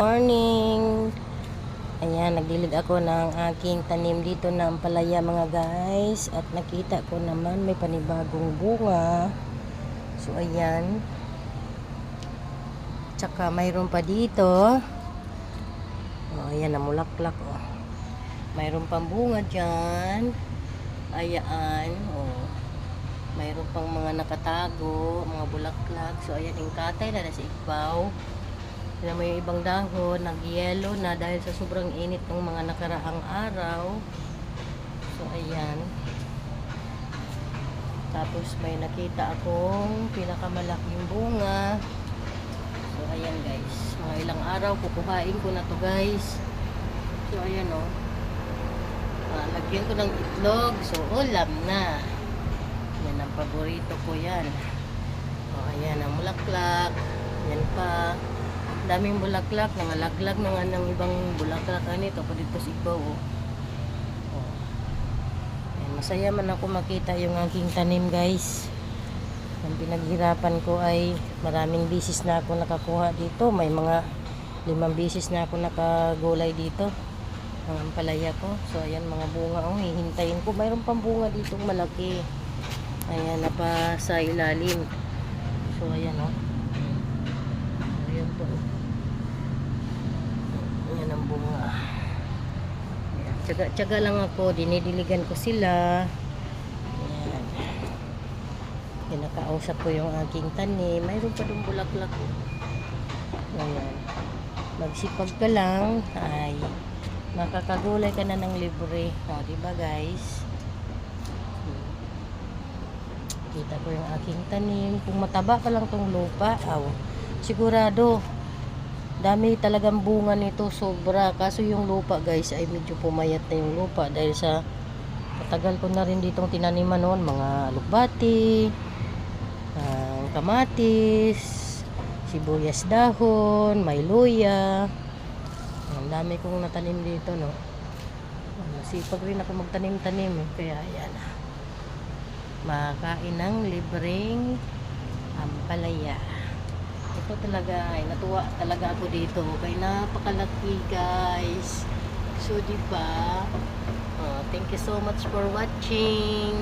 Morning! Ayan, naglilig ako ng aking tanim dito na ampalaya mga guys. At nakita ko naman may panibagong bunga. So, ayan. Tsaka mayroon pa dito. Oh, ayan, namulaklak oh. Mayroon pang bunga dyan. Ayan, oh. Mayroon pang mga nakatago, mga bulaklak. So, ayan yung katay na nasa ibaw. Tignan mo yung ibang dahon, nag-yellow na dahil sa sobrang init ng mga nakaraang araw. So, ayan. Tapos may nakita akong pinakamalaking bunga. So, ayan guys. Mga ilang araw, kukuhain ko na to guys. So, ayan o. Oh. Ah, lagyan ko ng itlog. So, ulam na. Yan ang paborito ko yan. O, ayan ang mulaklak. Yan pa daming bulaklak, nangalaglag na nga ng ibang bulaklak. Nito pa dito sa ibaw oh. oh. Masaya man ako makita yung aking tanim guys. Ang pinaghirapan ko ay maraming bisis na ako nakakuha dito. May mga limang bisis na ako nakagulay dito. Ang ampalaya ko. So ayan mga bunga oh, hihintayin ko. Mayroon pang bunga dito malaki. Ayan na pa sa ilalim. So ayan oh. Ayan po Ayan ang bunga. Ayan. Tsaga-tsaga lang ako. Dinidiligan ko sila. Ayan. Kinakausap ko yung aking tanim. Mayroon pa dong bulaklak. Ayan. Magsipag ka lang. Ay, makakagulay ka na ng libre. O, diba guys? Kita ko yung aking tanim. Kung mataba pa lang tong lupa, aw, sigurado, dami talagang bunga nito sobra. Kaso yung lupa guys ay medyo pumayat na yung lupa dahil sa matagal ko na rin ditong tinaniman noon. Mga lukbati uh, kamatis sibuyas dahon may luya. Ang dami kong natanim dito no? Sipag rin ako magtanim-tanim eh. kaya yan makakain ng libreng ampalaya ito talaga ay natuwa talaga ako dito. Kay napakalaki guys. So di ba? Uh, thank you so much for watching